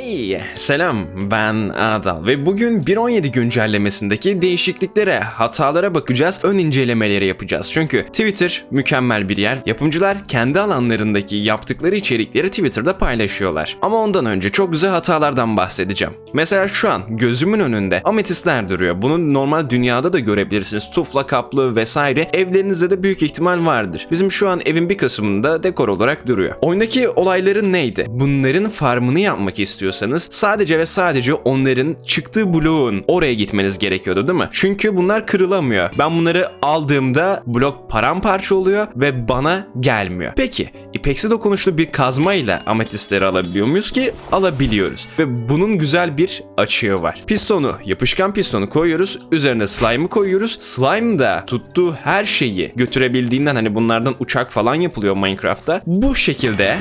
Hey, selam ben Adal ve bugün 1.17 güncellemesindeki değişikliklere, hatalara bakacağız, ön incelemeleri yapacağız. Çünkü Twitter mükemmel bir yer. Yapımcılar kendi alanlarındaki yaptıkları içerikleri Twitter'da paylaşıyorlar. Ama ondan önce çok güzel hatalardan bahsedeceğim. Mesela şu an gözümün önünde ametistler duruyor. Bunu normal dünyada da görebilirsiniz. Tufla kaplı vesaire evlerinizde de büyük ihtimal vardır. Bizim şu an evin bir kısmında dekor olarak duruyor. Oyundaki olayların neydi? Bunların farmını yapmak istiyorsanız sadece ve sadece onların çıktığı bloğun oraya gitmeniz gerekiyordu değil mi? Çünkü bunlar kırılamıyor. Ben bunları aldığımda blok paramparça oluyor ve bana gelmiyor. Peki ipeksi dokunuşlu bir kazmayla ametistleri alabiliyor muyuz ki? Alabiliyoruz. Ve bunun güzel bir açığı var. Pistonu, yapışkan pistonu koyuyoruz. Üzerine slime'ı koyuyoruz. Slime da tuttuğu her şeyi götürebildiğinden hani bunlardan uçak falan yapılıyor Minecraft'ta. Bu şekilde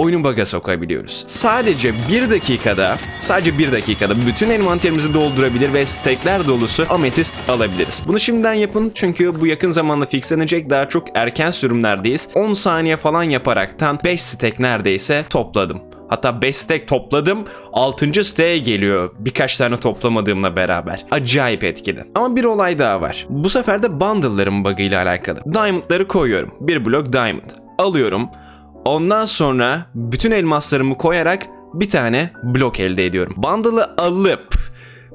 oyunu bug'a sokabiliyoruz. Sadece bir dakikada, sadece bir dakikada bütün envanterimizi doldurabilir ve stekler dolusu ametist alabiliriz. Bunu şimdiden yapın çünkü bu yakın zamanda fixlenecek daha çok erken sürümlerdeyiz. 10 saniye falan yaparaktan 5 stek neredeyse topladım. Hatta 5 stack topladım. 6. stack'e geliyor. Birkaç tane toplamadığımla beraber. Acayip etkili. Ama bir olay daha var. Bu sefer de bundle'ların bug'ıyla alakalı. Diamond'ları koyuyorum. Bir blok diamond. Alıyorum. Ondan sonra bütün elmaslarımı koyarak bir tane blok elde ediyorum. Bundle'ı alıp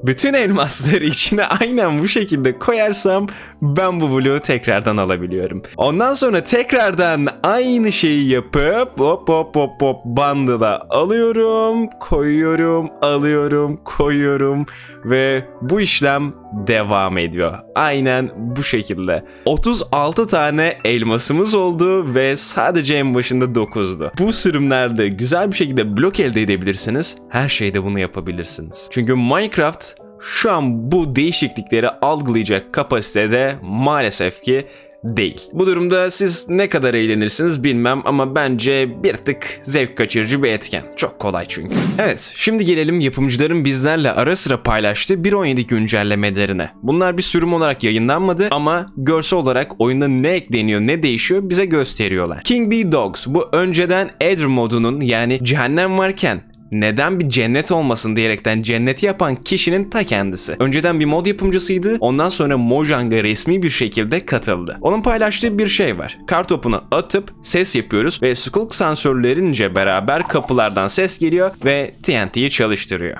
bütün elmasları içine aynen bu şekilde koyarsam ben bu bloğu tekrardan alabiliyorum. Ondan sonra tekrardan aynı şeyi yapıp hop hop hop hop bundle'a alıyorum, koyuyorum, alıyorum, koyuyorum ve bu işlem devam ediyor. Aynen bu şekilde. 36 tane elmasımız oldu ve sadece en başında 9'du. Bu sürümlerde güzel bir şekilde blok elde edebilirsiniz. Her şeyde bunu yapabilirsiniz. Çünkü Minecraft şu an bu değişiklikleri algılayacak kapasitede maalesef ki değil. Bu durumda siz ne kadar eğlenirsiniz bilmem ama bence bir tık zevk kaçırıcı bir etken. Çok kolay çünkü. Evet, şimdi gelelim yapımcıların bizlerle ara sıra paylaştığı 1.17 güncellemelerine. Bunlar bir sürüm olarak yayınlanmadı ama görsel olarak oyunda ne ekleniyor ne değişiyor bize gösteriyorlar. King Bee Dogs bu önceden Eder modunun yani cehennem varken neden bir cennet olmasın diyerekten cenneti yapan kişinin ta kendisi. Önceden bir mod yapımcısıydı. Ondan sonra Mojang'a resmi bir şekilde katıldı. Onun paylaştığı bir şey var. Kartopunu atıp ses yapıyoruz ve Skulk sensörlerince beraber kapılardan ses geliyor ve TNT'yi çalıştırıyor.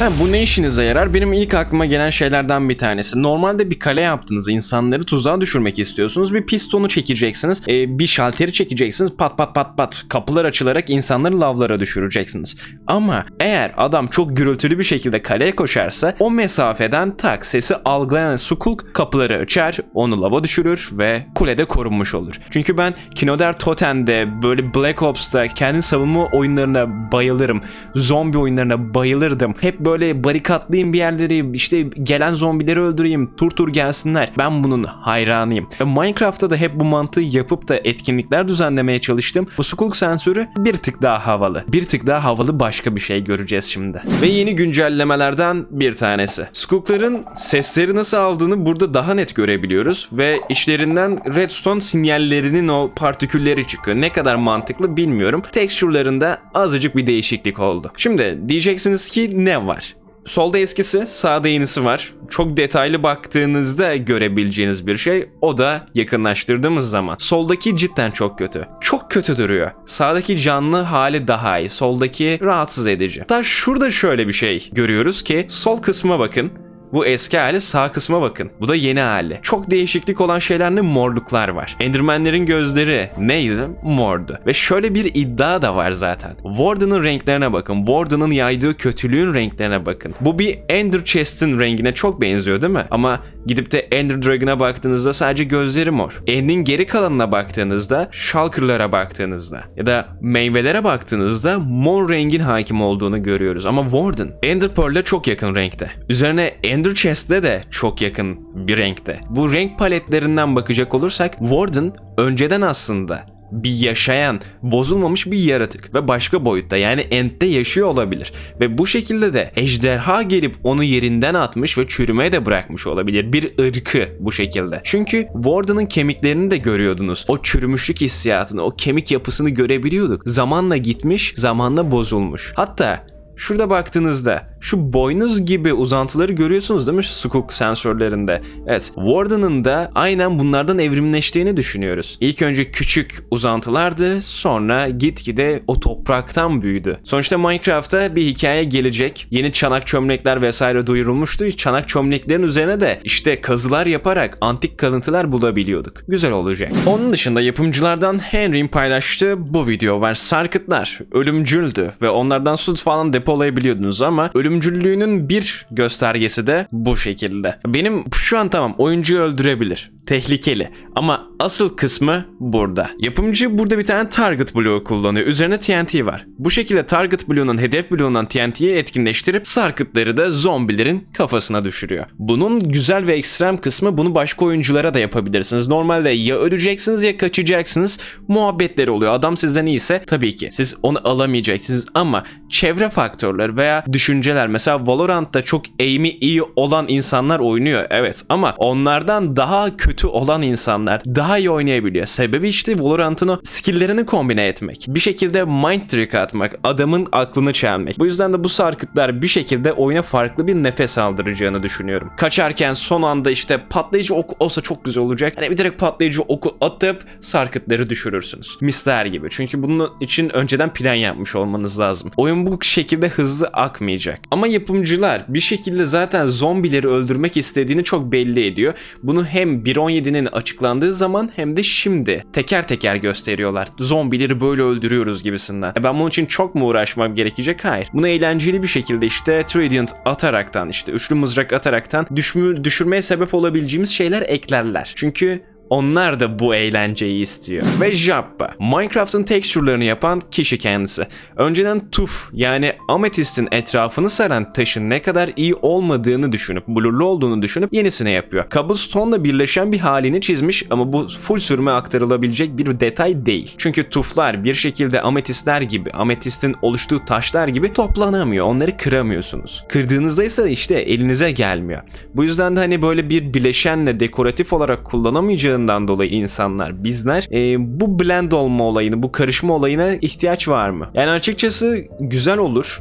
Ha, bu ne işinize yarar? Benim ilk aklıma gelen şeylerden bir tanesi. Normalde bir kale yaptınız, insanları tuzağa düşürmek istiyorsunuz. Bir pistonu çekeceksiniz, e, bir şalteri çekeceksiniz, pat pat pat pat kapılar açılarak insanları lavlara düşüreceksiniz. Ama eğer adam çok gürültülü bir şekilde kaleye koşarsa o mesafeden tak sesi algılayan Skulk kapıları açar, onu lava düşürür ve kulede korunmuş olur. Çünkü ben Kinoder Totem'de böyle Black Ops'ta kendi savunma oyunlarına bayılırım. Zombi oyunlarına bayılırdım. Hep böyle barikatlayayım bir yerleri işte gelen zombileri öldüreyim tur tur gelsinler. Ben bunun hayranıyım. Ve Minecraft'ta da hep bu mantığı yapıp da etkinlikler düzenlemeye çalıştım. Bu Skulk sensörü bir tık daha havalı. Bir tık daha havalı başka bir şey göreceğiz şimdi. Ve yeni güncellemelerden bir tanesi. Skulk'ların sesleri nasıl aldığını burada daha net görebiliyoruz ve içlerinden redstone sinyallerinin o partikülleri çıkıyor. Ne kadar mantıklı bilmiyorum. Texture'larında azıcık bir değişiklik oldu. Şimdi diyeceksiniz ki ne var? Solda eskisi, sağda yenisi var. Çok detaylı baktığınızda görebileceğiniz bir şey. O da yakınlaştırdığımız zaman. Soldaki cidden çok kötü. Çok kötü duruyor. Sağdaki canlı hali daha iyi. Soldaki rahatsız edici. Hatta şurada şöyle bir şey görüyoruz ki sol kısma bakın. Bu eski hali sağ kısma bakın. Bu da yeni hali. Çok değişiklik olan şeylerde morluklar var. Enderman'lerin gözleri neydi? Mordu. Ve şöyle bir iddia da var zaten. Warden'ın renklerine bakın. Warden'ın yaydığı kötülüğün renklerine bakın. Bu bir Ender Chest'in rengine çok benziyor değil mi? Ama gidip de Ender Dragon'a baktığınızda sadece gözleri mor. End'in geri kalanına baktığınızda, Shulker'lara baktığınızda ya da meyvelere baktığınızda mor rengin hakim olduğunu görüyoruz. Ama Warden, Ender Pearl'e çok yakın renkte. Üzerine Ender Chest'e de çok yakın bir renkte. Bu renk paletlerinden bakacak olursak Warden önceden aslında bir yaşayan, bozulmamış bir yaratık ve başka boyutta yani Ent'te yaşıyor olabilir. Ve bu şekilde de ejderha gelip onu yerinden atmış ve çürümeye de bırakmış olabilir. Bir ırkı bu şekilde. Çünkü Warden'ın kemiklerini de görüyordunuz. O çürümüşlük hissiyatını, o kemik yapısını görebiliyorduk. Zamanla gitmiş, zamanla bozulmuş. Hatta Şurada baktığınızda şu boynuz gibi uzantıları görüyorsunuz değil mi şu sensörlerinde? Evet, Warden'ın da aynen bunlardan evrimleştiğini düşünüyoruz. İlk önce küçük uzantılardı, sonra gitgide o topraktan büyüdü. Sonuçta Minecraft'ta bir hikaye gelecek. Yeni çanak çömlekler vesaire duyurulmuştu. Çanak çömleklerin üzerine de işte kazılar yaparak antik kalıntılar bulabiliyorduk. Güzel olacak. Onun dışında yapımcılardan Henry'in paylaştığı bu video var. Sarkıtlar ölümcüldü ve onlardan su falan depolayabiliyordunuz ama ölümcüllüğünün bir göstergesi de bu şekilde. Benim şu an tamam oyuncuyu öldürebilir. Tehlikeli. Ama asıl kısmı burada. Yapımcı burada bir tane target bloğu kullanıyor. Üzerine TNT var. Bu şekilde target bloğunun hedef bloğundan TNT'yi etkinleştirip sarkıtları da zombilerin kafasına düşürüyor. Bunun güzel ve ekstrem kısmı bunu başka oyunculara da yapabilirsiniz. Normalde ya öleceksiniz ya kaçacaksınız. Muhabbetleri oluyor. Adam sizden iyiyse tabii ki siz onu alamayacaksınız ama çevre faktörleri veya düşünceler mesela Valorant'ta çok aim'i iyi olan insanlar oynuyor evet ama onlardan daha kötü olan insanlar daha iyi oynayabiliyor. Sebebi işte Valorant'ın o skill'lerini kombine etmek. Bir şekilde mind trick atmak, adamın aklını çelmek. Bu yüzden de bu sarkıtlar bir şekilde oyuna farklı bir nefes aldıracağını düşünüyorum. Kaçarken son anda işte patlayıcı ok olsa çok güzel olacak. Hani bir direkt patlayıcı oku atıp sarkıtları düşürürsünüz. Misler gibi. Çünkü bunun için önceden plan yapmış olmanız lazım. Oyun bu şekilde hızlı akmayacak. Ama yapımcılar bir şekilde zaten zombileri öldürmek istediğini çok belli ediyor. Bunu hem 1.17'nin açıklandığı zaman hem de şimdi teker teker gösteriyorlar. Zombileri böyle öldürüyoruz gibisinden. E Ben bunun için çok mu uğraşmam gerekecek? Hayır. Bunu eğlenceli bir şekilde işte Trident ataraktan işte üçlü mızrak ataraktan düşmü, düşürmeye sebep olabileceğimiz şeyler eklerler. Çünkü onlar da bu eğlenceyi istiyor. Ve Jappa, Minecraft'ın tekstürlerini yapan kişi kendisi. Önceden tuf yani ametistin etrafını saran taşın ne kadar iyi olmadığını düşünüp, blurlu olduğunu düşünüp yenisini yapıyor. Cobblestone'la birleşen bir halini çizmiş ama bu full sürme aktarılabilecek bir detay değil. Çünkü tuflar bir şekilde ametistler gibi, ametistin oluştuğu taşlar gibi toplanamıyor. Onları kıramıyorsunuz. Kırdığınızda ise işte elinize gelmiyor. Bu yüzden de hani böyle bir bileşenle dekoratif olarak kullanamayacağınız olmadığından dolayı insanlar, bizler e, bu blend olma olayını, bu karışma olayına ihtiyaç var mı? Yani açıkçası güzel olur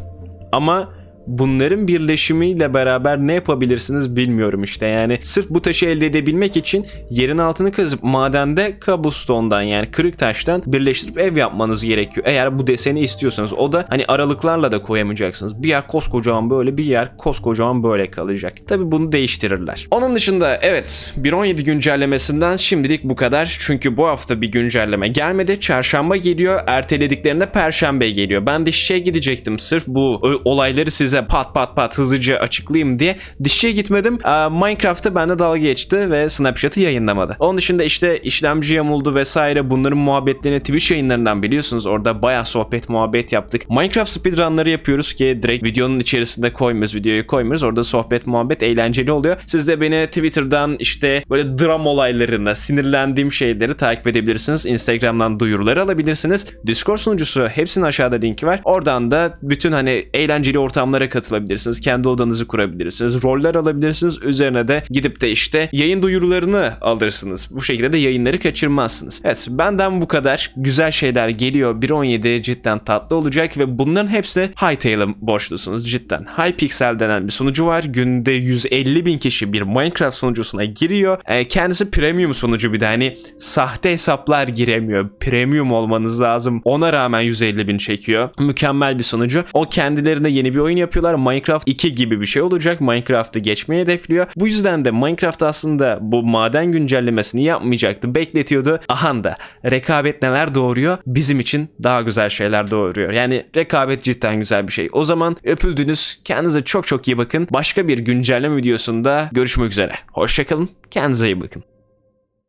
ama bunların birleşimiyle beraber ne yapabilirsiniz bilmiyorum işte. Yani sırf bu taşı elde edebilmek için yerin altını kazıp madende cobblestone'dan yani kırık taştan birleştirip ev yapmanız gerekiyor. Eğer bu deseni istiyorsanız o da hani aralıklarla da koyamayacaksınız. Bir yer koskocaman böyle bir yer koskocaman böyle kalacak. Tabi bunu değiştirirler. Onun dışında evet 1.17 güncellemesinden şimdilik bu kadar. Çünkü bu hafta bir güncelleme gelmedi. Çarşamba geliyor. Ertelediklerinde perşembe geliyor. Ben dişçiye gidecektim sırf bu olayları size pat pat pat hızlıca açıklayayım diye dişçiye gitmedim. Aa, Minecraft'ta bende dalga geçti ve Snapchat'ı yayınlamadı. Onun dışında işte işlemci yamuldu vesaire bunların muhabbetlerini Twitch yayınlarından biliyorsunuz. Orada bayağı sohbet muhabbet yaptık. Minecraft speedrunları yapıyoruz ki direkt videonun içerisinde koymuyoruz. Videoyu koymuyoruz. Orada sohbet muhabbet eğlenceli oluyor. Siz de beni Twitter'dan işte böyle dram olaylarına sinirlendiğim şeyleri takip edebilirsiniz. Instagram'dan duyuruları alabilirsiniz. Discord sunucusu hepsinin aşağıda linki var. Oradan da bütün hani eğlenceli ortamlara katılabilirsiniz. Kendi odanızı kurabilirsiniz. Roller alabilirsiniz. Üzerine de gidip de işte yayın duyurularını alırsınız. Bu şekilde de yayınları kaçırmazsınız. Evet benden bu kadar. Güzel şeyler geliyor. 1.17 cidden tatlı olacak ve bunların hepsi Hytale'a borçlusunuz cidden. Hypixel denen bir sunucu var. Günde 150 bin kişi bir Minecraft sunucusuna giriyor. E, kendisi premium sunucu bir de hani sahte hesaplar giremiyor. Premium olmanız lazım. Ona rağmen 150 bin çekiyor. Mükemmel bir sunucu. O kendilerine yeni bir oyun yapıyorlar. Minecraft 2 gibi bir şey olacak. Minecraft'ı geçmeyi hedefliyor. Bu yüzden de Minecraft aslında bu maden güncellemesini yapmayacaktı. Bekletiyordu. Aha da rekabet neler doğuruyor? Bizim için daha güzel şeyler doğuruyor. Yani rekabet cidden güzel bir şey. O zaman öpüldünüz. Kendinize çok çok iyi bakın. Başka bir güncelleme videosunda görüşmek üzere. Hoşçakalın. Kendinize iyi bakın.